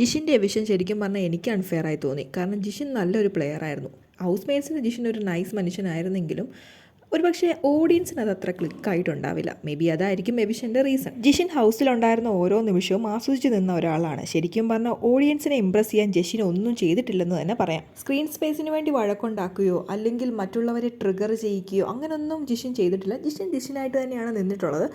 ജിഷിന്റെ evasion ശരിക്കും പറഞ്ഞാൽ എനിക്ക് അൺഫെയർ ആയി തോന്നി. കാരണം ജിഷിൻ നല്ലൊരു പ്ലെയർ ആയിരുന്നു. ഹൗസ് മേറ്റ്സിന് ജിഷിൻ ഒരു നൈസ് മനുഷ്യനായിരുന്നെങ്കിലും ഒരുപക്ഷെ ഓഡിയൻസിന് അത് അത്ര ക്ലിക്കായിട്ടുണ്ടാവില്ല മേ ബി അതായിരിക്കും എബിഷന്റെ റീസൺ ജിഷിൻ ഹൗസിലുണ്ടായിരുന്ന ഓരോ നിമിഷവും ആസ്വദിച്ച് നിന്ന ഒരാളാണ്. ശരിക്കും പറഞ്ഞാൽ ഓഡിയൻസിനെ ഇമ്പ്രസ് ചെയ്യാൻ ജഷിൻ ഒന്നും ചെയ്തിട്ടില്ലെന്ന് തന്നെ പറയാം. സ്ക്രീൻ സ്പേസിന് വേണ്ടി വഴക്കുണ്ടാക്കുകയോ അല്ലെങ്കിൽ മറ്റുള്ളവരെ ട്രിഗർ ചെയ്യിക്കുകയോ അങ്ങനെയൊന്നും ജിഷിൻ ചെയ്തിട്ടില്ല. ജിഷിൻ ജിഷിനായിട്ട് തന്നെയാണ് നിന്നിട്ടുള്ളത്.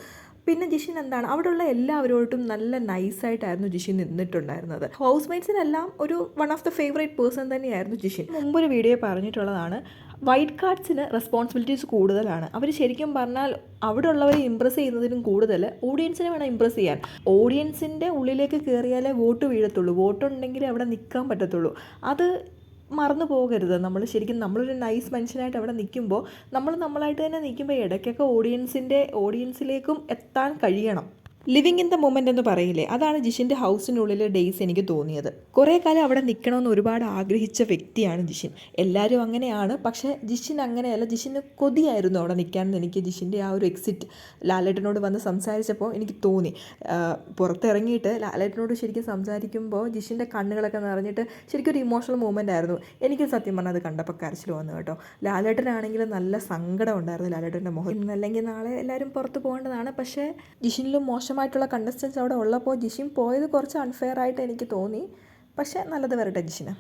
പിന്നെ ജിഷിൻ എന്താണ്? അവിടെയുള്ള എല്ലാവരോട്ടും നല്ല നൈസായിട്ടായിരുന്നു ജിഷിൻ നിന്നിട്ടുണ്ടായിരുന്നത്. ഹൗസ് മെയ്റ്റ്സിനെല്ലാം ഒരു one of the favourite person തന്നെയായിരുന്നു ജിഷിൻ. മുമ്പൊരു വീഡിയോ പറഞ്ഞിട്ടുള്ളതാണ് വൈറ്റ് കാർഡ്സിന് റെസ്പോൺസിബിലിറ്റീസ് കൂടുതലാണ്. അവർ ശരിക്കും പറഞ്ഞാൽ അവിടെ ഉള്ളവരെ ഇമ്പ്രസ് ചെയ്യുന്നതിനും കൂടുതൽ ഓഡിയൻസിനെ വേണം ഇമ്പ്രസ് ചെയ്യാൻ. ഓഡിയൻസിന്റെ ഉള്ളിലേക്ക് കയറിയാലേ വോട്ട് വീഴത്തുള്ളൂ. വോട്ടുണ്ടെങ്കിലേ അവിടെ നിൽക്കാൻ പറ്റത്തുള്ളൂ. അത് മറന്നു പോകരുത്. നമ്മൾ ശരിക്കും നമ്മളൊരു നൈസ് മനുഷ്യനായിട്ട് അവിടെ നിൽക്കുമ്പോൾ നമ്മൾ നമ്മളായിട്ട് തന്നെ നിൽക്കുമ്പോൾ ഇടയ്ക്കൊക്കെ ഓഡിയൻസിന്റെ ഓഡിയൻസിലേക്കും എത്താൻ കഴിയണം. ലിവിങ് ഇൻ ദ മൊമെന്റ് എന്ന് പറയില്ലേ അതാണ് ജിഷിന്റെ ഹൗസിനുള്ളിലെ ഡേയ്സ് എനിക്ക് തോന്നിയത്. കുറേ കാലം അവിടെ നിൽക്കണമെന്ന് ഒരുപാട് ആഗ്രഹിച്ച വ്യക്തിയാണ് ജിഷിൻ. എല്ലാവരും അങ്ങനെയാണ് പക്ഷേ ജിഷിൻ അങ്ങനെയല്ല. ജിഷിന് കൊതിയായിരുന്നു അവിടെ നിൽക്കാനെന്ന് എനിക്ക് ജിഷിന്റെ ആ ഒരു എക്സിറ്റ് ലാലേട്ടനോട് വന്ന് സംസാരിച്ചപ്പോൾ എനിക്ക് തോന്നി. പുറത്തിറങ്ങിയിട്ട് ലാലേട്ടനോട് ശരിക്കും സംസാരിക്കുമ്പോൾ ജിഷിന്റെ കണ്ണുകളൊക്കെ നിറഞ്ഞിട്ട് ശരിക്കും ഒരു ഇമോഷണൽ മൂമെന്റ് ആയിരുന്നു. എനിക്ക് സത്യം പറഞ്ഞാൽ അത് കണ്ടപ്പോൾ കരച്ചിൽ വന്നു കേട്ടോ. ലാലേട്ടനാണെങ്കിൽ നല്ല സങ്കടം ഉണ്ടായിരുന്നു ലാലേട്ടന്റെ മുഖം ഇന്നല്ലെങ്കിൽ നാളെ എല്ലാവരും പുറത്ത് പോകേണ്ടതാണ്. പക്ഷേ ജിഷിനിലും മോശമായിട്ടുള്ള കണ്ടസ്റ്റൻസ് അവിടെ ഉള്ളപ്പോൾ ജിഷിൻ പോയത് കുറച്ച് അൺഫെയർ ആയിട്ട് എനിക്ക് തോന്നി. പക്ഷേ നല്ലത് വരട്ടെ ജിഷിന്.